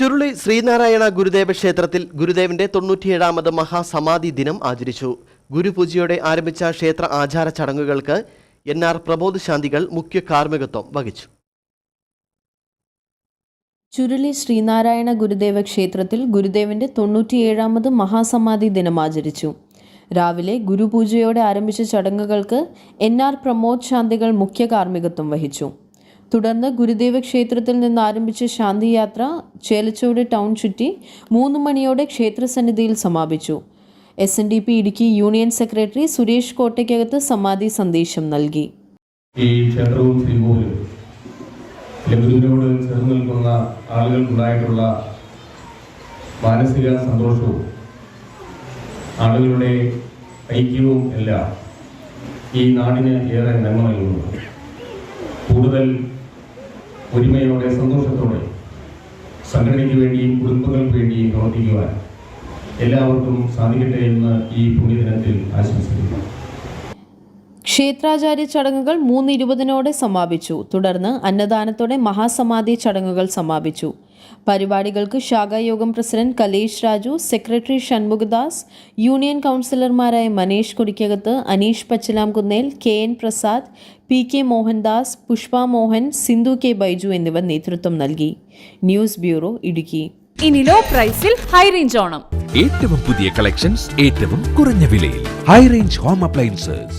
ചുരുളി ശ്രീനാരായണ ഗുരുദേവ ക്ഷേത്രത്തിൽ ഗുരുദേവന്റെ തൊണ്ണൂറ്റിയേഴാമത് മഹാസമാധി ദിനം ആചരിച്ചു. ഗുരുപൂജയോടെ ആരംഭിച്ച ക്ഷേത്ര ആചാര ചടങ്ങുകൾക്ക് എൻ ആർ പ്രബോധ് ശാന്തികൾ മുഖ്യ കാർമ്മികത്വം വഹിച്ചു. ചുരുളി ശ്രീനാരായണ ഗുരുദേവ ക്ഷേത്രത്തിൽ ഗുരുദേവന്റെ തൊണ്ണൂറ്റിയേഴാമത് മഹാസമാധി ദിനം ആചരിച്ചു. രാവിലെ ഗുരുപൂജയോടെ ആരംഭിച്ച ചടങ്ങുകൾക്ക് എൻ ആർ പ്രമോദ് ശാന്തികൾ മുഖ്യ കാർമ്മികത്വം വഹിച്ചു. തുടർന്ന് ഗുരുദേവ ക്ഷേത്രത്തിൽ നിന്ന് ആരംഭിച്ച ശാന്തിയാത്ര ചേലച്ചോട് ടൗൺ ചുറ്റി മൂന്ന് മണിയോടെ ക്ഷേത്രസന്നിധിയിൽ സമാപിച്ചു. S N D P Idukki union secretary Suresh Kottakkakath സമാധി സന്ദേശം നൽകി. ഈ ക്ഷേത്രവും ശ്രീകോവിലും ലഘുവിനോട് ചേർന്ന് നിൽക്കുന്ന ആളുകൾക്കുണ്ടായിട്ടുള്ള മാനസിക സന്തോഷവും ആളുകളുടെ ഐക്യവും എല്ലാം ഈ നാടിന് ഏറെ നന്മ നൽകുന്നു. കൂടുതൽ ഒരുമയോടെ സന്തോഷത്തോടെ സംഘടനയ്ക്ക് വേണ്ടിയും കുടുംബങ്ങൾക്ക് വേണ്ടിയും പ്രവർത്തിക്കുവാൻ എല്ലാവർക്കും സാധിക്കട്ടെ എന്ന് ഈ പുണ്യദിനത്തിൽ ആശംസിക്കുന്നു. ക്ഷേത്രാചാര്യ ചടങ്ങുകൾ മൂന്ന് ഇരുപതിനോടെ സമാപിച്ചു. തുടർന്ന് അന്നദാനത്തോടെ മഹാസമാധി ചടങ്ങുകൾ സമാപിച്ചു. പരിപാടികൾക്ക് ശാഖായോഗം president Kalesh Raju secretary Shanmukhadas union കൗൺസിലർമാരായ Manesh Kodikkakath Aneesh Pachilamkunnel K N Prasad P K Mohandas Pushpa Mohan Sindhu K Baiju എന്നിവർ നേതൃത്വം നൽകി. News bureau Idukki. ഇനി ലോ പ്രൈസിൽ ഹൈ റേഞ്ച് ഓണം. ഏറ്റവും പുതിയ കളക്ഷൻസ് ഏറ്റവും കുറഞ്ഞ വിലയിൽ. High range home appliances.